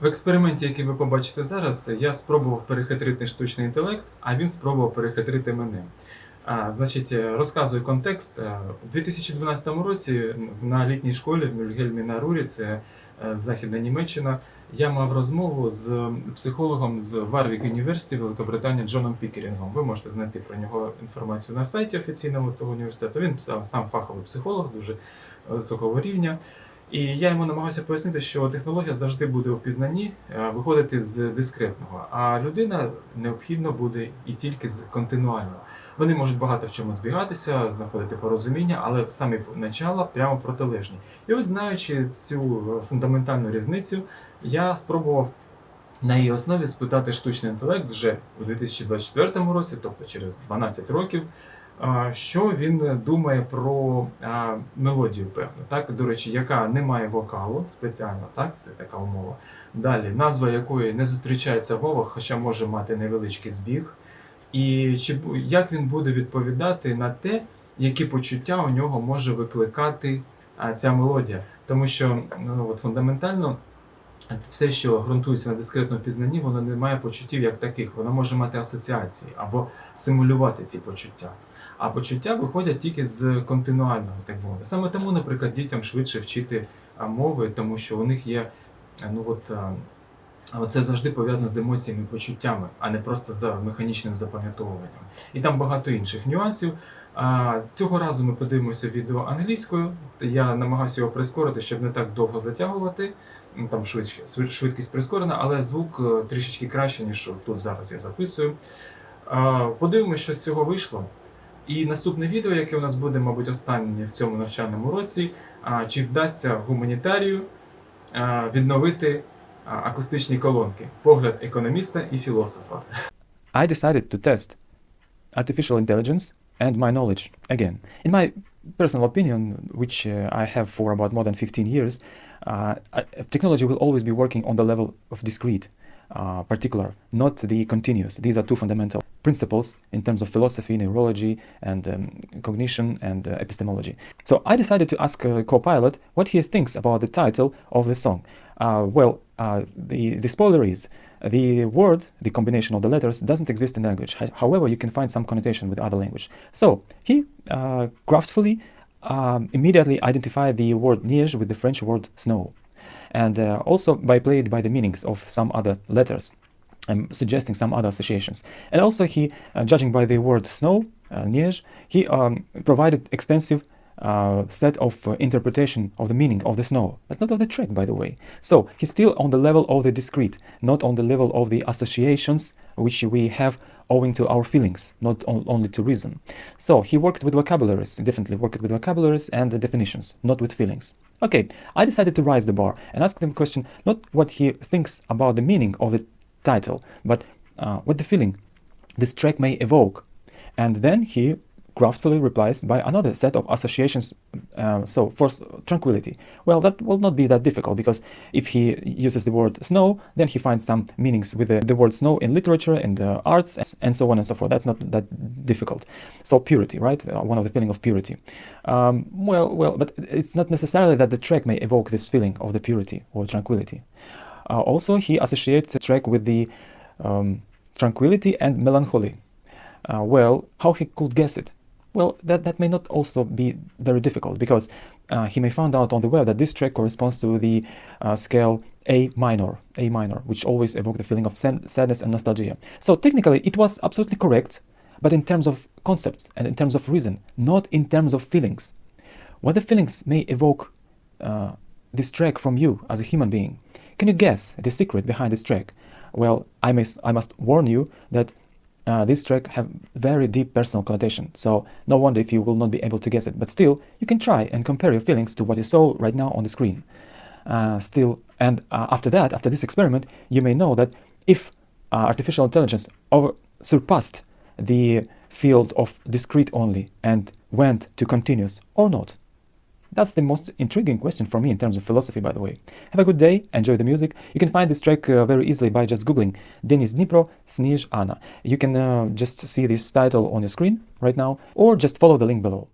В експерименті, який ви побачите зараз, я спробував перехитрити штучний інтелект, а він спробував перехитрити мене. А, значить, е, розказую контекст. Е, У 2012 році на літній школі в Мюльгельмі на Рурі, це е, Західна Німеччина, я мав розмову з психологом з Варвік Університету Великобританії Джоном Пікерінгом. Ви можете знайти про нього інформацію на сайті офіційному того університету. Він сам сам фаховий психолог, дуже високого рівня. І я йому намагався пояснити, що технологія завжди буде у пізнанні е, виходити з дискретного, а людина необхідно буде і тільки з континуального. Вони можуть багато в чому збігатися, знаходити порозуміння, але в самі начала прямо протилежні. І от знаючи цю е, фундаментальну різницю, я спробував на її основі спитати штучний інтелект вже у 2024 році, тобто через 12 років, що він думає про мелодію, певно, так до речі, яка не має вокалу спеціально, так це така умова. Далі назва якої не зустрічається в мовах, хоча може мати невеличкий збіг. І чи як він буде відповідати на те, які почуття у нього може викликати ця мелодія, тому що ну, от фундаментально. Все, що ґрунтується на дискретному пізнанні, воно не має почуттів як таких. Воно може мати асоціації або симулювати ці почуття. А почуття виходять тільки з континуального, так мовити. Саме тому, наприклад, дітям швидше вчити мови, тому що у них є е, ну от. але це завжди пов'язано з емоціями почуттями, а не просто з механічним запам'ятовуванням. І там багато інших нюансів. Цього разу ми подивимося відео англійською. Я намагався його прискорити, щоб не так довго затягувати. Там швидкість, швидкість прискорена, але звук е, трішечки краще, ніж тут зараз я записую. Подивимося, що з цього вийшло. І наступне відео, яке у нас буде, мабуть, останнє в цьому навчальному році, а, чи вдасться гуманітарію а, відновити а, акустичні колонки. Погляд економіста і філософа. I decided to test artificial intelligence and my knowledge again. In my personal opinion, which uh, I have for about more than 15 years, uh, uh, technology will always be working on the level of discrete, uh, particular, not the continuous. These are two fundamental principles in terms of philosophy, neurology, and um, cognition and uh, epistemology. So I decided to ask uh, Copilot what he thinks about the title of the song. Uh, well, uh, the, the spoiler is the word, the combination of the letters, doesn't exist in language. Ho- However, you can find some connotation with other language. So he uh, craftfully um, immediately identified the word neige with the French word snow, and uh, also by played by the meanings of some other letters. Um, suggesting some other associations. And also, he, uh, judging by the word snow, uh, neige, he um, provided extensive uh, set of uh, interpretation of the meaning of the snow, but not of the track, by the way. So he's still on the level of the discrete, not on the level of the associations which we have owing to our feelings, not on, only to reason. So he worked with vocabularies, definitely worked with vocabularies and the definitions, not with feelings. Okay, I decided to raise the bar and ask them a question, not what he thinks about the meaning of the title, but uh, what the feeling this track may evoke. And then he craftfully replies by another set of associations. Uh, so, first, tranquility. Well, that will not be that difficult because if he uses the word snow, then he finds some meanings with the, the word snow in literature, in the arts, and so on and so forth. That's not that difficult. So, purity, right? Uh, one of the feeling of purity. Um, well, well, but it's not necessarily that the track may evoke this feeling of the purity or tranquility. Also, he associates the track with the um, tranquility and melancholy. Uh, well, how he could guess it? Well, that, that may not also be very difficult because uh, he may find out on the web that this track corresponds to the uh, scale A minor, A minor, which always evoke the feeling of sad- sadness and nostalgia. So technically, it was absolutely correct, but in terms of concepts and in terms of reason, not in terms of feelings. What the feelings may evoke uh, this track from you as a human being? Can you guess the secret behind this track? Well, I must, I must warn you that uh, this track have very deep personal connotation. So no wonder if you will not be able to guess it. But still, you can try and compare your feelings to what you saw right now on the screen. Uh, still, and uh, after that, after this experiment, you may know that if uh, artificial intelligence over surpassed the field of discrete only and went to continuous or not. That's the most intriguing question for me in terms of philosophy, by the way. Have a good day, enjoy the music. You can find this track uh, very easily by just googling Denis Dnipro, Snizh Anna. You can uh, just see this title on your screen right now, or just follow the link below.